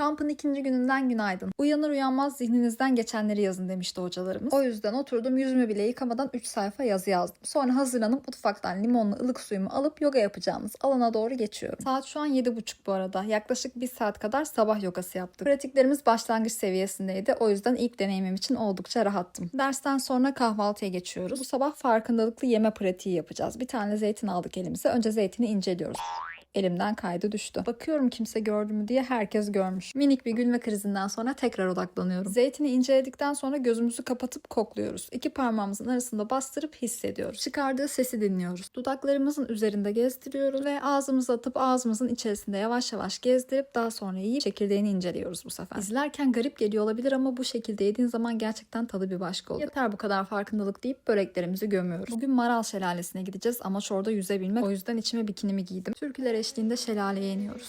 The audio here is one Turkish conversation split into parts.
Kampın ikinci gününden günaydın. Uyanır uyanmaz zihninizden geçenleri yazın demişti hocalarımız. O yüzden oturdum yüzümü bile yıkamadan 3 sayfa yazı yazdım. Sonra hazırlanıp mutfaktan limonlu ılık suyumu alıp yoga yapacağımız alana doğru geçiyorum. Saat şu an 7.30 bu arada. Yaklaşık bir saat kadar sabah yogası yaptık. Pratiklerimiz başlangıç seviyesindeydi. O yüzden ilk deneyimim için oldukça rahattım. Dersten sonra kahvaltıya geçiyoruz. Bu sabah farkındalıklı yeme pratiği yapacağız. Bir tane zeytin aldık elimize. Önce zeytini inceliyoruz. Elimden kaydı düştü. Bakıyorum kimse gördü mü diye herkes görmüş. Minik bir gülme krizinden sonra tekrar odaklanıyorum. Zeytini inceledikten sonra gözümüzü kapatıp kokluyoruz. İki parmağımızın arasında bastırıp hissediyoruz. Çıkardığı sesi dinliyoruz. Dudaklarımızın üzerinde gezdiriyoruz ve ağzımıza atıp ağzımızın içerisinde yavaş yavaş gezdirip daha sonra yiyip çekirdeğini inceliyoruz bu sefer. İzlerken garip geliyor olabilir ama bu şekilde yediğin zaman gerçekten tadı bir başka oluyor. Yeter bu kadar farkındalık deyip böreklerimizi gömüyoruz. Bugün Maral Şelalesi'ne gideceğiz. Amaç orada yüzebilmek. O yüzden içime bikinimi giydim. Türküler eşliğinde şelaleye iniyoruz.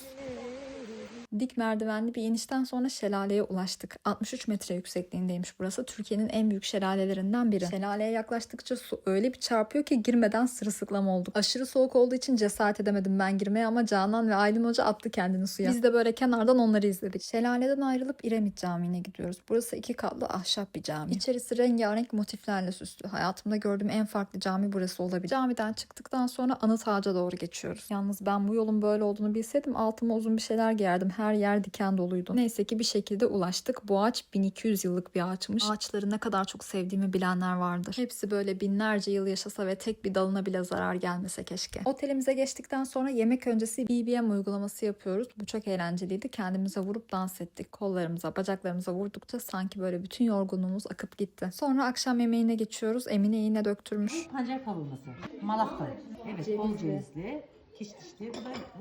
Dik merdivenli bir inişten sonra şelaleye ulaştık. 63 metre yüksekliğindeymiş burası. Türkiye'nin en büyük şelalelerinden biri. Şelaleye yaklaştıkça su öyle bir çarpıyor ki girmeden sırılsıklam olduk. Aşırı soğuk olduğu için cesaret edemedim ben girmeye ama Canan ve Aylin Hoca attı kendini suya. Biz de böyle kenardan onları izledik. Şelaleden ayrılıp İremit Camii'ne gidiyoruz. Burası iki katlı ahşap bir cami. İçerisi rengarenk motiflerle süslü. Hayatımda gördüğüm en farklı cami burası olabilir. Camiden çıktıktan sonra anıt ağaca doğru geçiyoruz. Yalnız ben bu yolun böyle olduğunu bilseydim altıma uzun bir şeyler giyerdim. Her yer diken doluydu. Neyse ki bir şekilde ulaştık. Bu ağaç 1200 yıllık bir ağaçmış. Ağaçları ne kadar çok sevdiğimi bilenler vardır. Hepsi böyle binlerce yıl yaşasa ve tek bir dalına bile zarar gelmese keşke. Otelimize geçtikten sonra yemek öncesi BBM uygulaması yapıyoruz. Bu çok eğlenceliydi. Kendimize vurup dans ettik. Kollarımıza, bacaklarımıza vurdukça sanki böyle bütün yorgunluğumuz akıp gitti. Sonra akşam yemeğine geçiyoruz. Emine yine döktürmüş. Pancar kavurması, malakta. Evet, bol cevizli,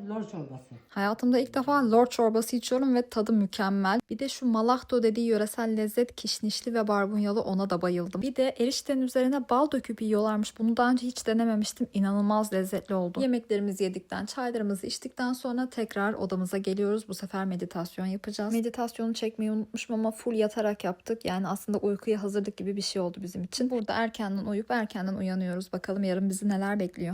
lor çorbası. Hayatımda ilk defa lor çorbası içiyorum ve tadı mükemmel. Bir de şu malahto dediği yöresel lezzet kişnişli ve barbunyalı ona da bayıldım. Bir de eriştenin üzerine bal döküp yiyorlarmış. Bunu daha önce hiç denememiştim. İnanılmaz lezzetli oldu. Yemeklerimizi yedikten, çaylarımızı içtikten sonra tekrar odamıza geliyoruz. Bu sefer meditasyon yapacağız. Meditasyonu çekmeyi unutmuşum ama full yatarak yaptık. Yani aslında uykuya hazırlık gibi bir şey oldu bizim için. Burada erkenden uyup erkenden uyanıyoruz. Bakalım yarın bizi neler bekliyor.